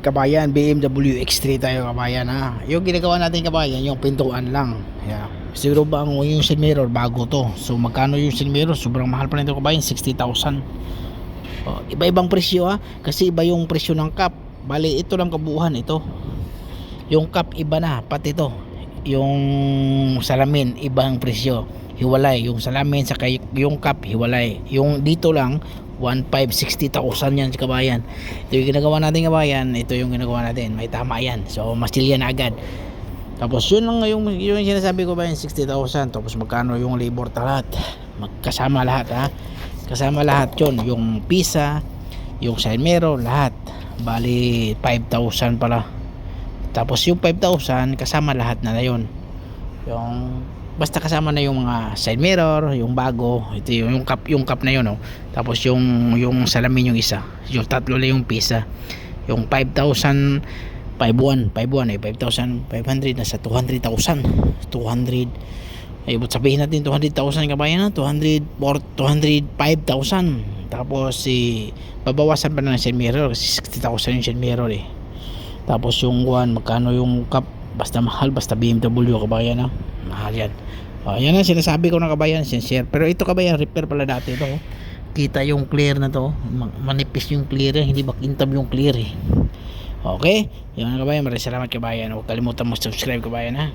kabayan, BMW X3 tayo kabayan ha. Yung ginagawa natin kabayan, yung pintuan lang. Yeah. Siguro ba ang yung sin mirror bago to. So magkano yung sin mirror? Sobrang mahal pa nito kabayan, 60,000. Oh, iba-ibang presyo ha. Kasi iba yung presyo ng cap. Bali, ito lang kabuuhan ito. Yung cap iba na, pati ito. Yung salamin, ibang presyo. Hiwalay. Yung salamin sa yung cap, hiwalay. Yung dito lang, 1,560,000 yan kabayan. Ito yung ginagawa natin kabayan. Ito yung ginagawa natin. May tama yan. So, masil yan agad. Tapos yun lang yung, yung sinasabi ko ba yung 60,000. Tapos magkano yung labor lahat. Magkasama lahat ha. Kasama lahat yun. Yung pisa, yung mirror, lahat. Bali 5,000 pala. Tapos yung 5,000 kasama lahat na na yun. Yung basta kasama na yung mga side mirror, yung bago, ito yung, yung cup, yung cup na yun, oh. Tapos yung yung salamin yung isa, yung tatlo lang yung pisa. Yung 5,000 5,1, 5,1 eh, 5,500 nasa 200,000. 200 eh, but sabihin natin 200,000 kabayan na, 200 or 205,000. Tapos si babawasan pa na ng side mirror kasi 60,000 yung side mirror eh. Tapos yung one, magkano yung cup? Basta mahal, basta BMW kabayan na. Mahal yan. O, yan ang sinasabi ko na kabayan, sincere. Pero ito kabayan, repair pala dati ito. oh. Kita yung clear na to. Ma- Manipis yung clear yan, hindi makintab yung clear eh. Okay? Yan kabayan, maraming salamat kabayan. Huwag kalimutan mo subscribe kabayan ha.